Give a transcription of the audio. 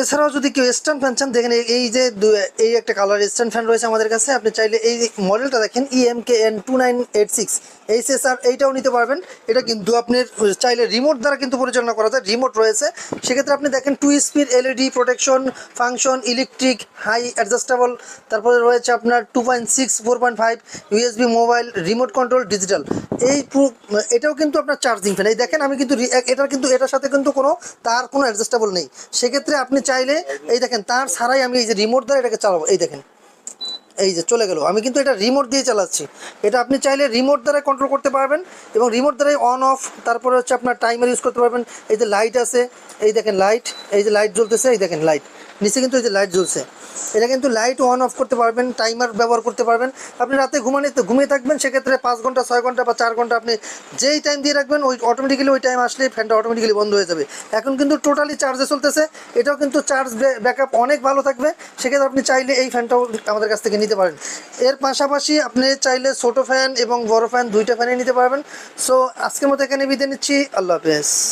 এছাড়াও যদি কেউ স্ট্যান্ড ফ্যান চান, দেখেন এই- এই যে এই একটা কালার স্ট্যান্ড ফ্যান রয়েছে আমাদের কাছে, আপনি চাইলে এই মডেলটা দেখেন EM K N two nine eight six H S আর এইটাও নিতে পারবেন। এটা কিন্তু আপনি চাইলে রিমোট দ্বারা কিন্তু পরিচালনা করা যায় রিমোট রয়েছে। সেক্ষেত্রে আপনি দেখেন two speed LED protection function electric high adjustable তারপরে রয়েছে আপনার two point six four point five USB mobile remote control digital এই এটাও কিন্তু আপনার চার্জিং ফ্যান এই দেখেন, আমি কিন্তু এটার কিন্তু এটার সাথে কিন্তু কোনো তার কোনো অ্যাডজাস্টেবল নেই। সেক্ষেত্রে আপনি চাইলে এই দেখেন তার ছাড়াই আমি এই যে রিমোট দ্বারা এটাকে চালাবো। এই দেখেন এই যে চলে গেল। আমি কিন্তু এটা রিমোট দিয়ে চালাচ্ছি। এটা আপনি চাইলে রিমোট দ্বারা কন্ট্রোল করতে পারবেন এবং রিমোট দ্বারাই অন অফ তারপরে হচ্ছে আপনার টাইমার ইউজ করতে পারবেন। এই যে লাইট আছে, এই দেখেন লাইট এই যে লাইট জ্বলতেছে, এই দেখেন লাইট নিচে কিন্তু এই যে লাইট জ্বলছে। এটা কিন্তু লাইট অন অফ করতে পারবেন টাইমার ব্যবহার করতে পারবেন। আপনি রাতে ঘুমানে, ঘুমিয়ে থাকবেন, সেক্ষেত্রে পাঁচ ঘণ্টা, ছয় ঘণ্টা বা চার ঘণ্টা আপনি যেই টাইম দিয়ে রাখবেন, ওই অটোমেটিক্যালি ওই টাইম আসলে ফ্যানটা অটোমেটিক্যালি বন্ধ হয়ে যাবে। এখন কিন্তু টোটালি চার্জে চলতেছে। এটাও কিন্তু চার্জ ব্যাকআপ অনেক ভালো থাকবে। সেক্ষেত্রে আপনি চাইলে এই ফ্যানটাও আমাদের কাছ থেকে নিতে পারেন। এর পাশাপাশি আপনি চাইলে ছোটো ফ্যান এবং বড় ফ্যান দুইটা ফ্যানই নিতে পারবেন। সো আজকের মতো এখানে বিদায় নিচ্ছি। আল্লাহ হাফেজ।